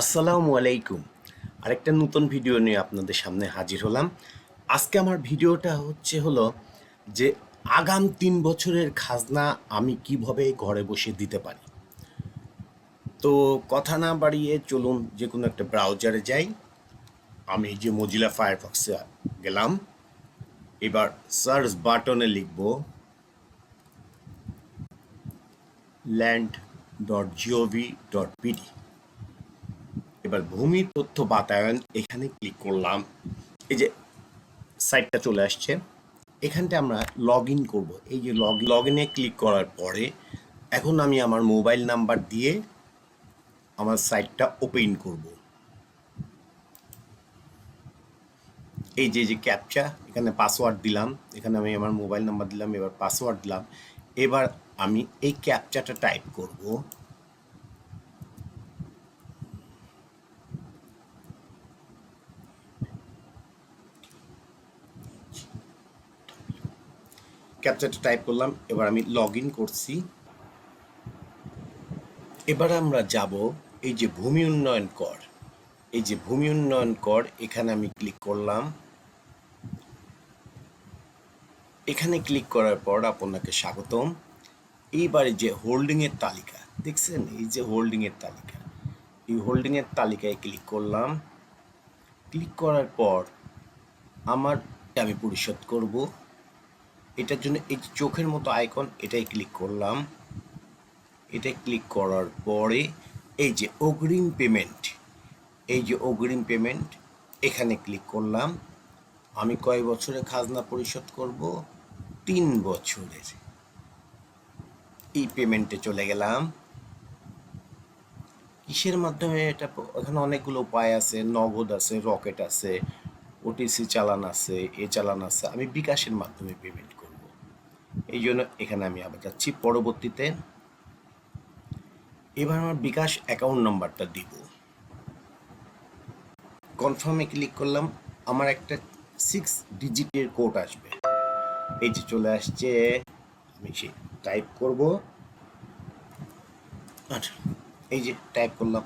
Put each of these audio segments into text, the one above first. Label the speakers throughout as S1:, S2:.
S1: আসসালামু আলাইকুম। আরেকটা নতুন ভিডিও নিয়ে আপনাদের সামনে হাজির হলাম। আজকে আমার ভিডিওটা হচ্ছে হলো যে আগাম তিন বছরের খাজনা আমি কীভাবে ঘরে বসে দিতে পারি? তো কথা না বাড়িয়ে চলুন যে কোনো একটা ব্রাউজারে যাই। আমি যে মজিলা ফায়ারফক্সে গেলাম। এবার সার্চ বাটনে লিখব land dot gov dot PD এবার ভূমি তথ্য বাতায়ন এখানে ক্লিক করলাম। এই যে সাইটটা চলে আসছে। এখানটা আমরা লগ ইন করব। এই যে লগ লগ ইনে ক্লিক করার পরে এখন আমি আমার মোবাইল নাম্বার দিয়ে আমার সাইটটা ওপেন করব। এই যে যে ক্যাপচা এখানে পাসওয়ার্ড দিলাম। এখানে আমি আমার মোবাইল নাম্বার দিলাম, এবার পাসওয়ার্ড দিলাম। এবার আমি এই ক্যাপচাটা টাইপ করব। ক্যাপচারটা টাইপ করলাম, এবার আমি লগ ইন করছি। এবার আমরা যাব এই যে ভূমি উন্নয়ন কর। এই যে ভূমি উন্নয়ন কর, এখানে আমি ক্লিক করলাম। এখানে ক্লিক করার পর আপনাকে স্বাগতম। এইবারে যে হোল্ডিং এর তালিকা, দেখছেন? এই যে হোল্ডিং এর তালিকা। এই হোল্ডিং এর তালিকায় ক্লিক করলাম। ক্লিক করার পর আমার আমি পরিশোধ করব। এটার জন্য এই যে চোখের মতো আইকন এটাই ক্লিক করলাম। এটা ক্লিক করার পরে এই যে অগ্রিম পেমেন্ট এই যে অগ্রিম পেমেন্ট এখানে ক্লিক করলাম। আমি কয় বছরে খাজনা পরিশোধ করব? তিন বছরের। এই পেমেন্টে চলে গেলাম। কিসের মাধ্যমে এটা এখানে অনেকগুলো উপায় আছে, নগদ আছে, রকেট আছে ওটিসি চালান আছে, এ চালান আছে, আমি বিকাশের মাধ্যমে পেমেন্ট করব। এই জন্য এখানে আমি আবার যাচ্ছি পরবর্তীতে। এবার আমার বিকাশ অ্যাকাউন্ট নাম্বারটা দিব। কনফার্মে ক্লিক করলাম, আমার একটা সিক্স ডিজিটের কোড আসবে। এই যে চলে আসছে, আমি সেই টাইপ করব। আচ্ছা এই যে টাইপ করলাম,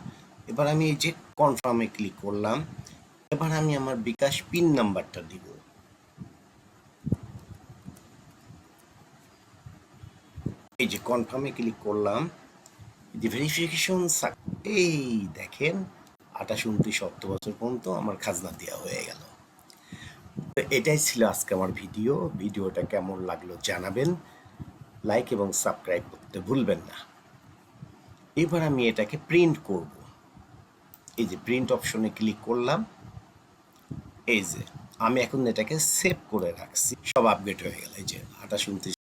S1: এবার আমি এই যে কনফার্মে ক্লিক করলাম এবার আমি আমার বিকাশ পিন নাম্বারটা দিব। এই যে কনফার্মে ক্লিক করলাম। যে ভেরিফিকেশন এই দেখেন, আঠাশ, উনত্রিশ অক্ট বছর পর্যন্ত আমার খাজনা দেওয়া হয়ে গেল। তো এটাই ছিল আজকে আমার ভিডিও। ভিডিওটা কেমন লাগল জানাবেন। লাইক এবং সাবস্ক্রাইব করতে ভুলবেন না। এবার আমি এটাকে প্রিন্ট করব। এই যে প্রিন্ট অপশনে ক্লিক করলাম। এই যে, আমি এখন এটাকে সেভ করে রাখছি। সব আপডেট হয়ে গেল। এই যে, আঠাশ, উনত্রিশ